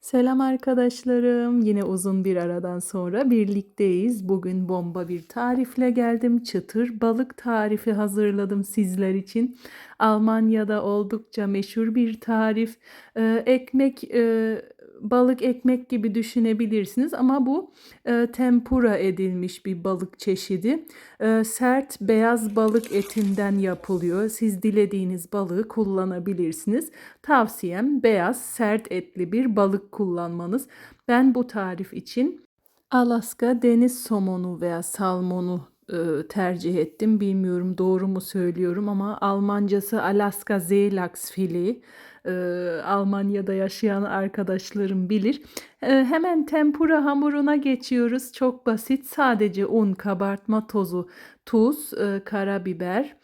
Selam arkadaşlarım. Yine uzun bir aradan sonra birlikteyiz. Bugün bomba bir tarifle geldim. Çıtır balık tarifi hazırladım sizler için. Almanya'da oldukça meşhur bir tarif. Ee, ekmek, e, balık ekmek gibi düşünebilirsiniz ama bu e, tempura edilmiş bir balık çeşidi. E, sert beyaz balık etinden yapılıyor. Siz dilediğiniz balığı kullanabilirsiniz. Tavsiyem beyaz sert etli bir balık kullanmanız. Ben bu tarif için Alaska deniz somonu veya salmonu tercih ettim. Bilmiyorum doğru mu söylüyorum ama Almancası Alaska Seelachsfilet. E, Almanya'da yaşayan arkadaşlarım bilir. E, hemen tempura hamuruna geçiyoruz. Çok basit. Sadece un, kabartma tozu, tuz, e, karabiber,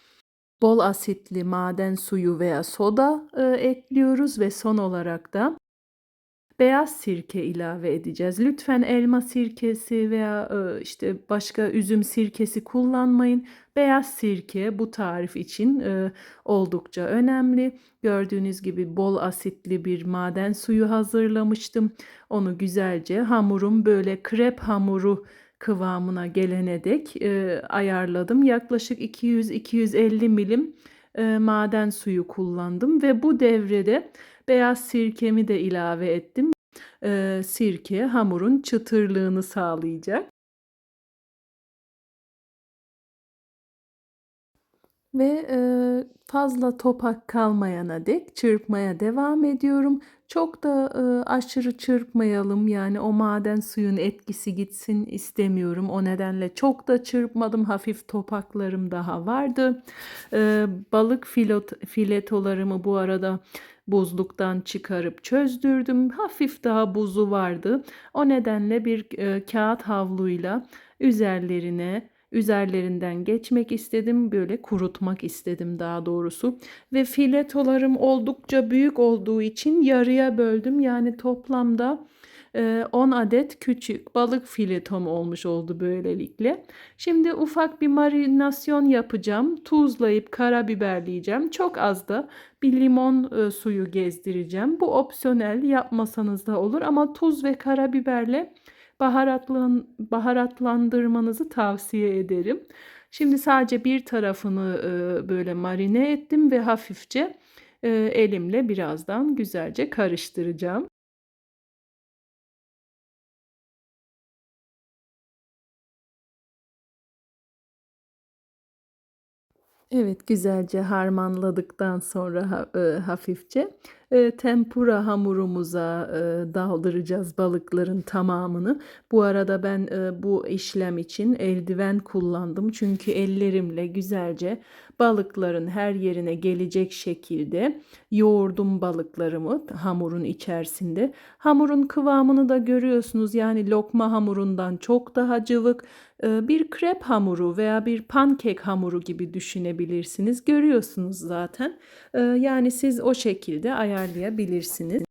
bol asitli maden suyu veya soda e, ekliyoruz ve son olarak da beyaz sirke ilave edeceğiz. Lütfen elma sirkesi veya e, işte başka üzüm sirkesi kullanmayın. Beyaz sirke bu tarif için e, oldukça önemli. Gördüğünüz gibi bol asitli bir maden suyu hazırlamıştım. Onu güzelce hamurum böyle krep hamuru kıvamına gelene dek e, ayarladım. Yaklaşık 200-250 milim maden suyu kullandım ve bu devrede beyaz sirkemi de ilave ettim. E, sirke hamurun çıtırlığını sağlayacak. Ve e, fazla topak kalmayana dek çırpmaya devam ediyorum. Çok da e, aşırı çırpmayalım yani o maden suyun etkisi gitsin istemiyorum. O nedenle çok da çırpmadım. Hafif topaklarım daha vardı. E, balık filot, filetolarımı bu arada buzluktan çıkarıp çözdürdüm. Hafif daha buzu vardı. O nedenle bir kağıt havluyla üzerlerine üzerlerinden geçmek istedim. Böyle kurutmak istedim daha doğrusu. Ve filetolarım oldukça büyük olduğu için yarıya böldüm. Yani toplamda 10 e, adet küçük balık filetom olmuş oldu böylelikle. Şimdi ufak bir marinasyon yapacağım. Tuzlayıp karabiberleyeceğim. Çok az da bir limon e, suyu gezdireceğim. Bu opsiyonel yapmasanız da olur ama tuz ve karabiberle baharatlan, baharatlandırmanızı tavsiye ederim. Şimdi sadece bir tarafını e, böyle marine ettim ve hafifçe e, elimle birazdan güzelce karıştıracağım. Evet, güzelce harmanladıktan sonra eee, hafifçe, eee, tempura hamurumuza, eee, daldıracağız balıkların tamamını. Bu arada ben, eee, bu işlem için eldiven kullandım. Çünkü ellerimle güzelce balıkların her yerine gelecek şekilde yoğurdum balıklarımı hamurun içerisinde. Hamurun kıvamını da görüyorsunuz. Yani lokma hamurundan çok daha cıvık, eee, bir krep hamuru veya bir pankek hamuru gibi düşünebilirsiniz. Görüyorsunuz zaten. Eee, yani siz o şekilde ayarlayabilirsiniz.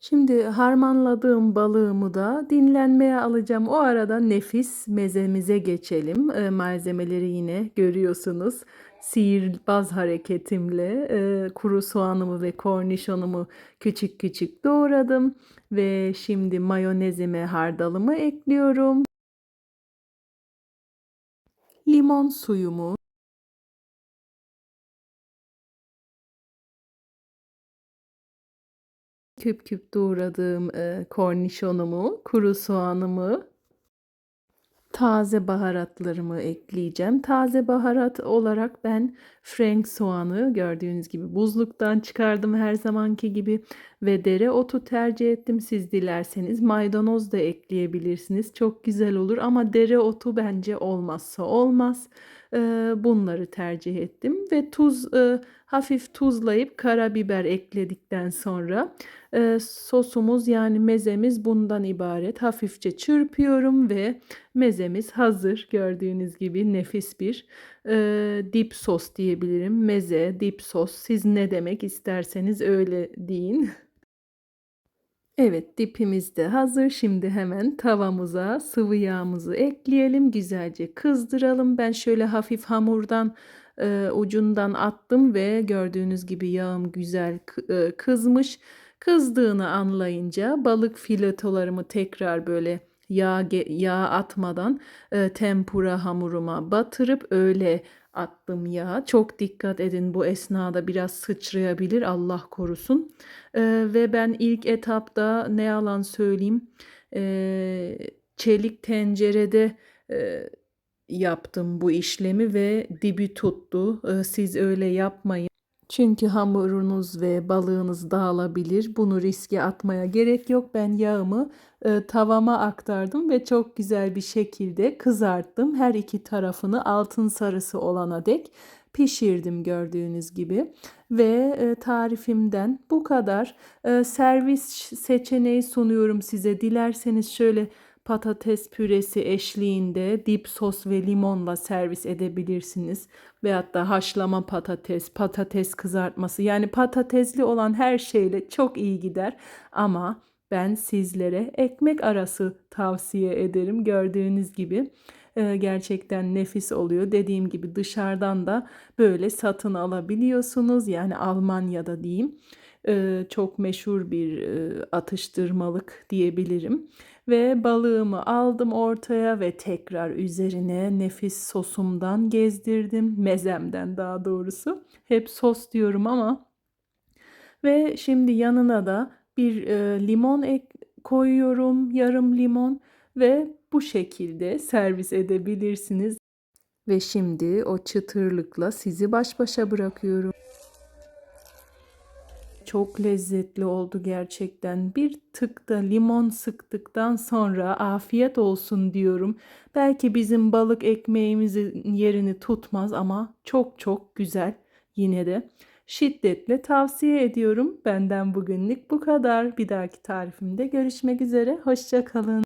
Şimdi harmanladığım balığımı da dinlenmeye alacağım. O arada nefis mezemize geçelim. Eee, malzemeleri yine görüyorsunuz. Sihirbaz hareketimle eee, kuru soğanımı ve kornişonumu küçük küçük doğradım. Ve şimdi mayonezime hardalımı ekliyorum. Limon suyumu küp küp doğradığım e, kornişonumu, kuru soğanımı, taze baharatlarımı ekleyeceğim. Taze baharat olarak ben frank soğanı gördüğünüz gibi buzluktan çıkardım her zamanki gibi ve dereotu tercih ettim. Siz dilerseniz maydanoz da ekleyebilirsiniz. Çok güzel olur ama dereotu bence olmazsa olmaz. Bunları tercih ettim ve tuz hafif tuzlayıp karabiber ekledikten sonra sosumuz yani mezemiz bundan ibaret. Hafifçe çırpıyorum ve mezemiz hazır. Gördüğünüz gibi nefis bir dip sos diyebilirim. Meze, dip sos siz ne demek isterseniz öyle deyin. Evet, dipimiz de hazır. Şimdi hemen tavamıza sıvı yağımızı ekleyelim. Güzelce kızdıralım. Ben şöyle hafif hamurdan e, ucundan attım ve gördüğünüz gibi yağım güzel e, kızmış. Kızdığını anlayınca balık filetolarımı tekrar böyle yağ, yağ atmadan e, tempura hamuruma batırıp öyle attım yağı. Çok dikkat edin bu esnada biraz sıçrayabilir Allah korusun. E, ve ben ilk etapta ne yalan söyleyeyim e, çelik tencerede e, yaptım bu işlemi ve dibi tuttu. E, siz öyle yapmayın. Çünkü hamurunuz ve balığınız dağılabilir. Bunu riske atmaya gerek yok. Ben yağımı e, tavama aktardım ve çok güzel bir şekilde kızarttım. Her iki tarafını altın sarısı olana dek pişirdim gördüğünüz gibi. Ve e, tarifimden bu kadar. E, servis seçeneği sunuyorum size. Dilerseniz şöyle patates püresi eşliğinde dip sos ve limonla servis edebilirsiniz. Veyahut da haşlama patates, patates kızartması yani patatesli olan her şeyle çok iyi gider. Ama ben sizlere ekmek arası tavsiye ederim. Gördüğünüz gibi e, gerçekten nefis oluyor. Dediğim gibi dışarıdan da böyle satın alabiliyorsunuz. Yani Almanya'da diyeyim. E, çok meşhur bir e, atıştırmalık diyebilirim. Ve balığımı aldım ortaya ve tekrar üzerine nefis sosumdan gezdirdim. Mezemden daha doğrusu. Hep sos diyorum ama. Ve şimdi yanına da bir e, limon ek koyuyorum. Yarım limon ve bu şekilde servis edebilirsiniz. Ve şimdi o çıtırlıkla sizi baş başa bırakıyorum. Çok lezzetli oldu gerçekten. Bir tık da limon sıktıktan sonra afiyet olsun diyorum. Belki bizim balık ekmeğimizin yerini tutmaz ama çok çok güzel yine de. Şiddetle tavsiye ediyorum. Benden bugünlük bu kadar. Bir dahaki tarifimde görüşmek üzere. Hoşça kalın.